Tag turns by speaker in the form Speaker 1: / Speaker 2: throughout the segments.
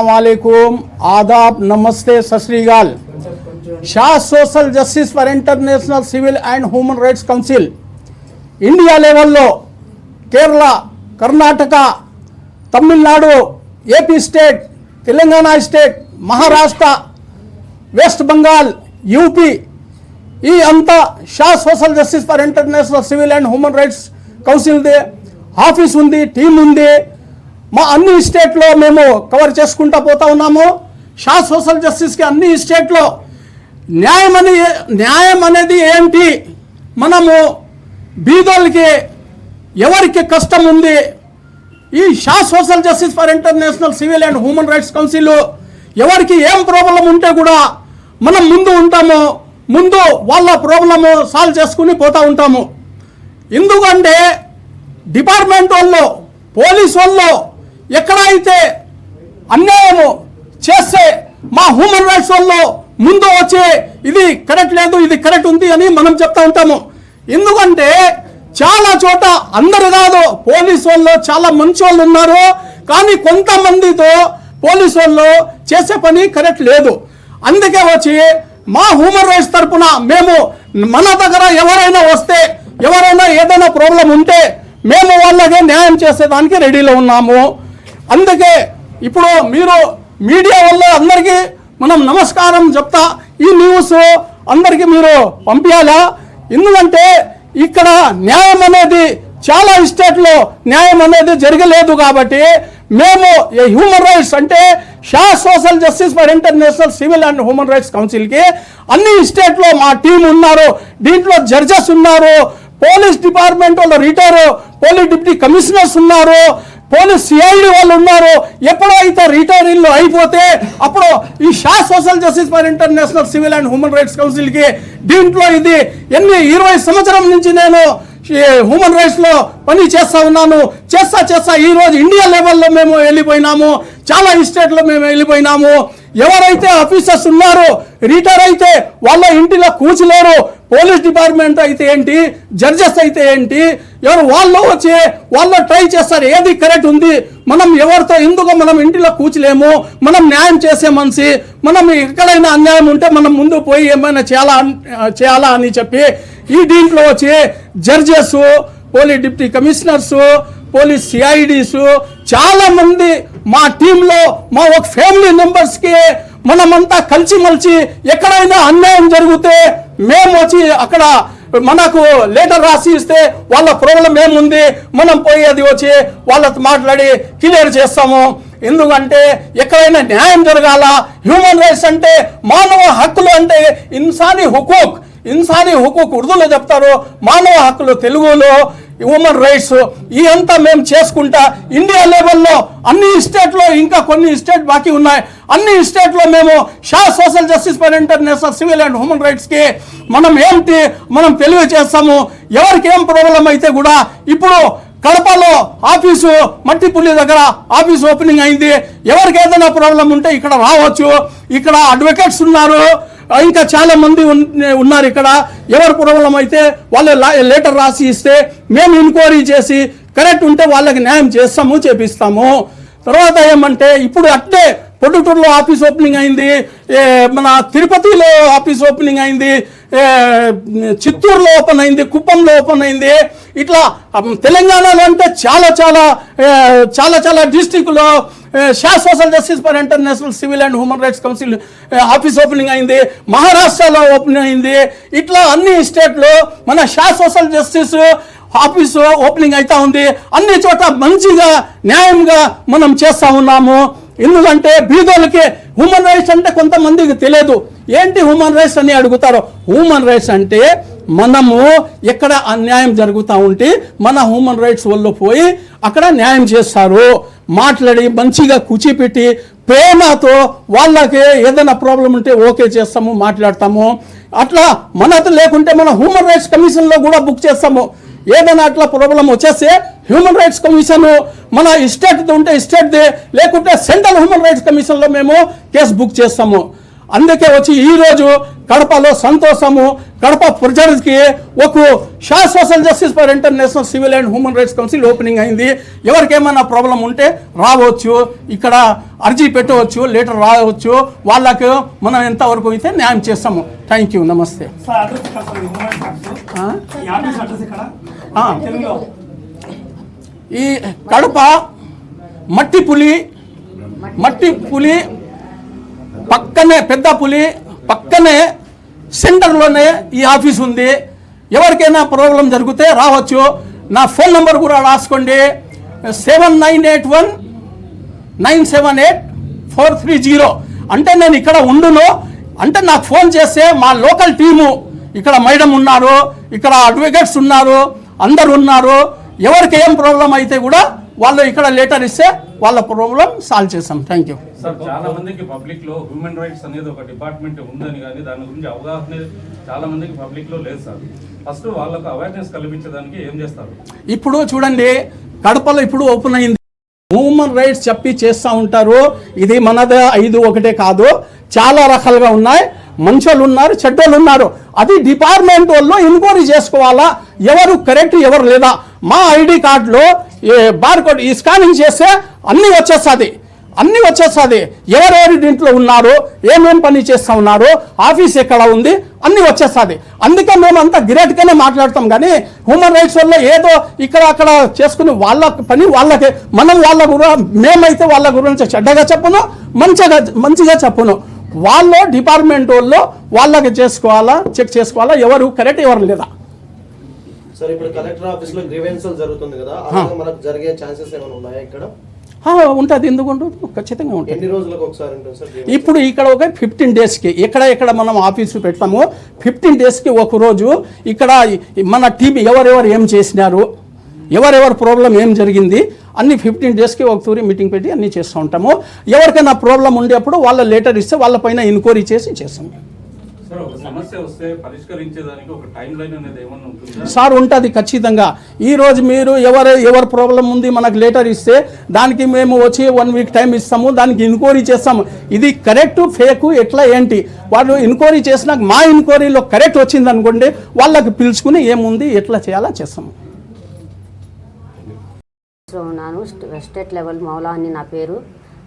Speaker 1: अस्सलाम वालेकुम आदाब नमस्ते सत श्रीकाल Shah social justice for international civil and human rights council India లెవెల్లో Kerala Karnataka Tamil Nadu AP state Telangana state Maharashtra West Bengal UP ఈ అంతా Shah social justice for international civil and human rights కౌన్సిల్ది office ఉంది team ఉంది మా అన్ని స్టేట్లో మేము cover చేసుకుంటా పోతా ఉన్నాము. షా సోషల్ జస్టిస్కి అన్ని స్టేట్లో న్యాయం అని న్యాయం అనేది ఏంటి? మనము బీదోళ్ళకి ఎవరికి కష్టం ఉంది? ఈ Shah social justice for international civil and human rights council ఎవరికి ఏం ప్రాబ్లం ఉంటే కూడా మనం ముందు ఉంటాము. ముందు వాళ్ళ ప్రాబ్లము సాల్వ్ చేసుకుని పోతూ ఉంటాము. ఎందుకంటే డిపార్ట్మెంట్ వాళ్ళు పోలీస్ వాళ్ళు ఎక్కడైతే అన్యాయము చేస్తే మా హ్యూమన్ రైట్స్ వాళ్ళు ముందు వచ్చే ఇది కరెక్ట్ లేదు ఇది కరెక్ట్ ఉంది అని మనం చెప్తా ఉంటాము. ఎందుకంటే చాలా చోట అందరు కాదు పోలీసు వాళ్ళు చాలా మంచి వాళ్ళు ఉన్నారు. కానీ కొంతమందితో పోలీసు వాళ్ళు చేసే పని కరెక్ట్ లేదు. అందుకే వచ్చి మా హ్యూమన్ రైట్స్ తరఫున మేము మన దగ్గర ఎవరైనా వస్తే ఎవరైనా ఏదైనా ప్రాబ్లం ఉంటే మేము వాళ్ళకే న్యాయం చేసేదానికి రెడీలో ఉన్నాము. అందుకే ఇప్పుడు మీరు మీడియా వల్ల అందరికీ మనం నమస్కారం చెప్తా ఈ న్యూస్ అందరికీ మీరు పంపించాలా ఎందుకంటే ఇక్కడ న్యాయం అనేది చాలా స్టేట్లో న్యాయం అనేది జరగలేదు కాబట్టి మేము హ్యూమన్ రైట్స్ అంటే Shah social justice for international civil and human rights కౌన్సిల్కి అన్ని స్టేట్లో మా టీం ఉన్నారు దీంట్లో జడ్జెస్ ఉన్నారు పోలీస్ డిపార్ట్మెంట్ వాళ్ళు రిటైర్ పోలీస్ డిప్యూటీ కమిషనర్స్ ఉన్నారు పోలీస్ సిఐడి వాళ్ళు ఉన్నారు ఎప్పుడో అయితే రిటైర్లు అయిపోతే అప్పుడు ఈ Shah social justice for international civil and human rights కౌన్సిల్కి దీంట్లో ఇది ఎన్ని ఇరవై సంవత్సరం నుంచి నేను హ్యూమన్ రైట్స్లో పని చేస్తా ఉన్నాను. చేస్తా చేస్తా ఈ రోజు ఇండియా లెవెల్లో మేము వెళ్ళిపోయినాము. చాలా స్టేట్లో మేము వెళ్ళిపోయినాము. ఎవరైతే ఆఫీసర్స్ ఉన్నారో రిటైర్ అయితే వాళ్ళ ఇంటిలో కూర్చోలేరు పోలీస్ డిపార్ట్మెంట్ అయితే ఏంటి? జడ్జెస్ అయితే ఏంటి? ఎవరు వాళ్ళు వచ్చి వాళ్ళు ట్రై చేస్తారు. ఏది కరెక్ట్ ఉంది? మనం ఎవరితో ఎందుకు మనం ఇంటిలో కూర్చోలేము? మనం న్యాయం చేసే మనిషి. మనం ఎక్కడైనా అన్యాయం ఉంటే మనం ముందు పోయి ఏమైనా చేయాలా చేయాలా అని చెప్పి ఈ దీంట్లో వచ్చి judges police deputy commissioners police CIDs చాలా మంది మా టీంలో మా ఒక ఫ్యామిలీ మెంబర్స్కి మనమంతా కలిసిమలిసి ఎక్కడైనా అన్యాయం జరిగితే మేము వచ్చి అక్కడ మనకు లెటర్ రాసి ఇస్తే వాళ్ళ ప్రాబ్లం ఏముంది? మనం పోయి అది వచ్చి వాళ్ళతో మాట్లాడి క్లియర్ చేస్తాము. ఎందుకంటే ఎక్కడైనా న్యాయం జరగాల. హ్యూమన్ రైట్స్ అంటే మానవ హక్కులు అంటే ఇన్సానీ హుకూక్. ఇన్సానీ హుకూక్ ఉర్దూలో చెప్తారు. మానవ హక్కులు తెలుగులో. ఉమెన్ రైట్స్ ఈ అంతా మేము చేసుకుంటా ఇండియా లెవెల్లో అన్ని స్టేట్లో ఇంకా కొన్ని స్టేట్ బాకీ ఉన్నాయి. అన్ని స్టేట్లో మేము Shah social justice for international civil and human రైట్స్కి మనం ఏంటి మనం తెలియజేస్తాము ఎవరికి ఏం ప్రాబ్లం అయితే కూడా ఇప్పుడు కడపలో ఆఫీసు మట్టిపుల్లి దగ్గర ఆఫీస్ ఓపెనింగ్ అయింది. ఎవరికి ఏదైనా ప్రాబ్లం ఉంటే ఇక్కడ రావచ్చు. ఇక్కడ అడ్వకేట్స్ ఉన్నారు. ఇంకా చాలా మంది ఉన్నారు ఇక్కడ. ఎవరు ప్రాబ్లం అయితే వాళ్ళు లెటర్ రాసి ఇస్తే మేము ఎంక్వైరీ చేసి కరెక్ట్ ఉంటే వాళ్ళకి న్యాయం చేస్తాము చేపిస్తాము. తర్వాత ఏమంటే ఇప్పుడు అట్లే పొద్దుటూరులో ఆఫీస్ ఓపెనింగ్ అయింది. మన తిరుపతిలో ఆఫీస్ ఓపెనింగ్ అయింది. చిత్తూరులో ఓపెన్ అయింది కుప్పంలో ఓపెన్ అయింది. ఇట్లా తెలంగాణలో అంటే చాలా చాలా చాలా చాలా డిస్టిక్లో Shah social justice for international civil and human rights council office opening అయింది మహారాష్ట్రలో ఓపెన్ అయింది ఇట్లా అన్ని స్టేట్లో మన Shah social justice office opening అవుతా ఉంది. అన్ని చోట మంచిగా న్యాయంగా మనం చేస్తూ ఉన్నాము. ఎందుకంటే బీదోళ్ళకి హ్యూమన్ రైట్స్ అంటే కొంతమందికి తెలియదు. ఏంటి హ్యూమన్ రైట్స్ అని అడుగుతారు? హ్యూమన్ రైట్స్ అంటే మనము ఎక్కడ అన్యాయం జరుగుతూ ఉంటే మన హ్యూమన్ రైట్స్ వల్ల పోయి అక్కడ న్యాయం చేస్తారు. మాట్లాడి మంచిగా కూర్చిపెట్టి ప్రేమతో వాళ్ళకి ఏదైనా ప్రాబ్లం ఉంటే ఓకే చేస్తాము మాట్లాడతాము. అట్లా మనతో లేకుంటే మన హ్యూమన్ రైట్స్ కమిషన్లో కూడా బుక్ చేస్తాము. ఏదైనా అట్లా ప్రాబ్లం వచ్చేస్తే హ్యూమన్ రైట్స్ కమిషన్ మన స్టేట్ది ఉంటే స్టేట్ది లేకుంటే సెంట్రల్ హ్యూమన్ రైట్స్ కమిషన్లో మేము కేసు బుక్ చేస్తాము. అందుకే వచ్చి ఈ రోజు కడపలో సంతోషము కడప ప్రజలకి ఒక Shah social justice for international civil and human rights council opening అయింది. ఎవరికేమైనా ప్రాబ్లం ఉంటే రావచ్చు ఇక్కడ అర్జీ పెట్టవచ్చు లెటర్ రావచ్చు వాళ్ళకు మనం ఎంతవరకు అయితే న్యాయం చేస్తాము. థ్యాంక్ యూ నమస్తే.
Speaker 2: ఈ
Speaker 1: కడప మట్టి పులి మట్టి పులి పక్కనే పెద్ద పులి పక్కనే సెంటర్లోనే ఈ ఆఫీస్ ఉంది. ఎవరికైనా ప్రాబ్లం జరిగితే రావచ్చు. నా ఫోన్ నెంబర్ కూడా రాసుకోండి. Seven nine eight one nine seven eight four three zero. అంటే నేను ఇక్కడ ఉండును. అంటే నాకు ఫోన్ చేస్తే మా లోకల్ టీము ఇక్కడ మేడం ఉన్నారు ఇక్కడ అడ్వకేట్స్ ఉన్నారు అందరు ఉన్నారు. ఎవరికి ఏం ప్రాబ్లం అయితే కూడా వాళ్ళు ఇక్కడ లెటర్ ఇస్తే వాళ్ళ ప్రాబ్లం సాల్వ్ చేస్తాం. Thank you.
Speaker 3: సార్ చాలా మందికి పబ్లిక్లో హ్యూమన్ రైట్స్ అనేది ఒక డిపార్ట్మెంట్ ఉందని కానీ దాని గురించి అవగాహన చాలా మందికి పబ్లిక్లో లేదు సార్. ఫస్ట్ వాళ్ళకు అవేర్నెస్ కల్పించడానికి ఏం చేస్తారు?
Speaker 1: ఇప్పుడు చూడండి కడపలో ఇప్పుడు ఓపెన్ అయింది. హ్యూమన్ రైట్స్ చెప్పి చేస్తూ ఉంటారు. ఇది మనదే ఐదు ఒకటే కాదు. చాలా రకాలుగా ఉన్నాయి. మంచోళ్ళు ఉన్నారు చెడ్డోళ్ళు ఉన్నారు. అది డిపార్ట్మెంట్ వాళ్ళు ఎంక్వైరీ చేసుకోవాలా? ఎవరు కరెక్ట్ ఎవరు లేదా? మా ఐడి కార్డులో బార్ కోడ్ ఈ స్కానింగ్ చేస్తే అన్నీ వచ్చేస్తుంది. అన్నీ వచ్చేస్తుంది. ఎవరెవరు దీంట్లో ఉన్నారు ఏమేం పని చేస్తూ ఉన్నారు ఆఫీస్ ఎక్కడ ఉంది అన్నీ వచ్చేస్తుంది. అందుకే మేము అంతా గ్రేట్గానే మాట్లాడతాం. కానీ హ్యూమన్ రైట్స్ వల్ల ఏదో ఇక్కడ అక్కడ చేసుకుని వాళ్ళ పని వాళ్ళకి. మనం వాళ్ళ గుర మేమైతే వాళ్ళ గురించి చెడ్డగా చెప్పను మంచిగా మంచిగా చెప్పను. వాళ్ళు డిపార్ట్మెంట్ వాళ్ళు వాళ్ళకి చేసుకోవాలా చెక్ చేసుకోవాలా ఎవరు కరెక్ట్ ఎవరు లేదా.
Speaker 4: సార్ ఇప్పుడు కలెక్టర్ ఆఫీస్లో గ్రీవెన్సల్ జరుగుతుంది కదా మనకు జరిగే ఛాన్సెస్ ఏమైనా ఉన్నాయా ఇక్కడ?
Speaker 1: ఉంటుంది. ఎందుకు ఉండదు? ఖచ్చితంగా ఉంటుంది.
Speaker 4: ఎన్ని రోజులకు ఒకసారి?
Speaker 1: ఇప్పుడు ఇక్కడ ఒక ఫిఫ్టీన్ డేస్కి ఎక్కడ ఎక్కడ మనం ఆఫీసు పెడతామో ఫిఫ్టీన్ డేస్కి ఒక రోజు ఇక్కడ మన టీం ఎవరెవరు ఏం చేసినారు ఎవరెవరు ప్రాబ్లం ఏం జరిగింది అన్ని ఫిఫ్టీన్ డేస్కి ఒక తూరి మీటింగ్ పెట్టి అన్నీ చేస్తూ ఉంటాము. ఎవరికైనా ప్రాబ్లం ఉండేప్పుడు వాళ్ళ లెటర్ ఇస్తే వాళ్ళపైన ఎంక్వైరీ చేసి చేస్తాం.
Speaker 3: సార్ ఉంటుందా?
Speaker 1: సార్ ఉంటుంది ఖచ్చితంగా. ఈ రోజు మీరు ఎవరు ఎవరు ప్రాబ్లం ఉంది మనకు లెటర్ ఇస్తే దానికి మేము వచ్చి వన్ వీక్ టైం ఇస్తాము దానికి ఎంక్వైరీ చేస్తాము. ఇది కరెక్ట్ ఫేక్ ఎట్లా ఏంటి? వాళ్ళు ఎంక్వైరీ చేసినాక మా ఎంక్వైరీలో కరెక్ట్ వచ్చింది అనుకోండి వాళ్ళకి పిలుచుకుని ఏముంది ఎట్లా చేయాలో చేస్తాము.
Speaker 5: ఉన్నాను స్ట- స్టేట్ లెవెల్ మౌలా అని నా పేరు.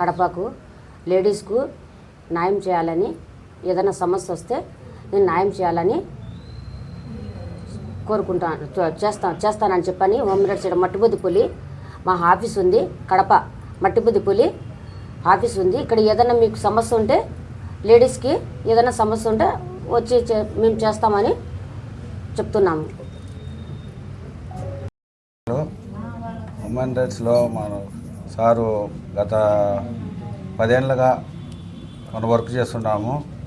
Speaker 5: కడపకు లేడీస్కు న్యాయం చేయాలని ఏదైనా సమస్య వస్తే నేను న్యాయం చేయాలని కోరుకుంటాను చే- చేస్తానని చెప్పని హోమ్రెడ్స్ మట్టిబుద్ది పులి మా ఆఫీస్ ఉంది కడప మట్టిబుద్ది పులి ఆఫీస్ ఉంది. ఇక్కడ ఏదైనా మీకు సమస్య ఉంటే లేడీస్కి ఏదైనా సమస్య ఉంటే వచ్చి చే- మేము చేస్తామని చెప్తున్నాము.
Speaker 6: హ్యూమన్ రైట్స్లో మన సారు గత పదేళ్ళుగా మనం వర్క్ చేస్తున్నాము.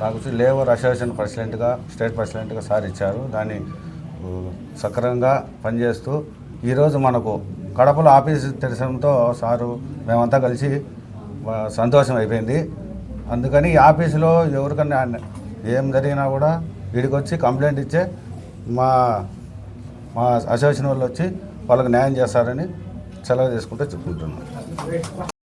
Speaker 6: నాకు వచ్చి లేబర్ అసోసియేషన్ ప్రెసిడెంట్గా స్టేట్ ప్రెసిడెంట్గా సార్ ఇచ్చారు. దాన్ని సక్రమంగా పనిచేస్తూ ఈరోజు మనకు కడపలో ఆఫీస్ తెరచడంతో సారు మేమంతా కలిసి సంతోషం అయిపోయింది. అందుకని ఈ ఆఫీసులో ఎవరికన్నా ఏం జరిగినా కూడా వీడికి వచ్చి కంప్లైంట్ ఇచ్చే మా మా అసోసియేషన్ వాళ్ళు వచ్చి వాళ్ళకి న్యాయం చేస్తారని సెలవు తీసుకుంటూ చెప్పుకుంటున్నాను